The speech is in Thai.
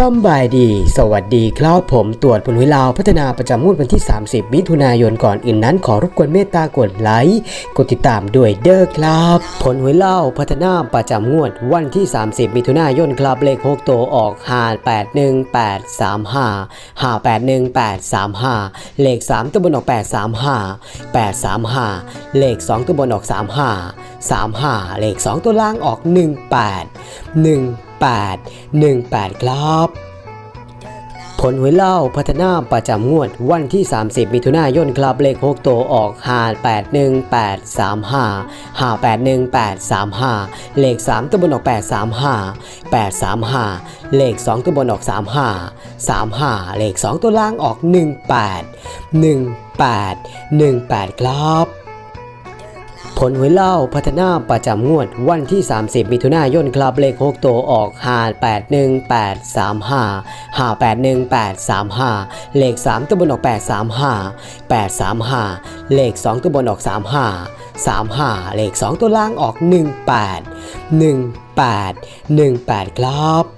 ซอมบายดี สวัสดีครับผมตรวจผลวิลาวพัฒนาประจำงวดวันที่ 30 มิถุนายนก่อนอื่นนั้นขอรบกวนเมตตากดไลค์กดติดตามด้วยเด้อครับ ผลหวยเล่าวพัฒนาประจำงวดวันที่ 30 มิถุนายนครับเลข6ตัวออก 581835 581835 เลข 3ตัวบนออก 835 835 เลข 2 ตัวบนออก 35 35 เลข 2 ตัวล่างออก 18 18 8 18 ครับผลหวยเล่าพัฒนาประจำงวดวันที่ 30 มิถุนายนครับเลข 6 ตัวออก581835 581835 เลข 3 ตัวบนออก 835 835 เลข 2 ตัวบนออก 35 35 เลข 2 ตัวล่างออก 18 18 18 ครับ ผลหวยเล่าพัฒนาประจำงวดวันที่ 30 มิถุนายนครับเลข 6 ตัวออก 581835 581835 เลข 3 ตัวบนออก 835 835 เลข 2 ตัวบนออก 35 35 เลข 2 ตัวล่างออก 18 18 18 ครับ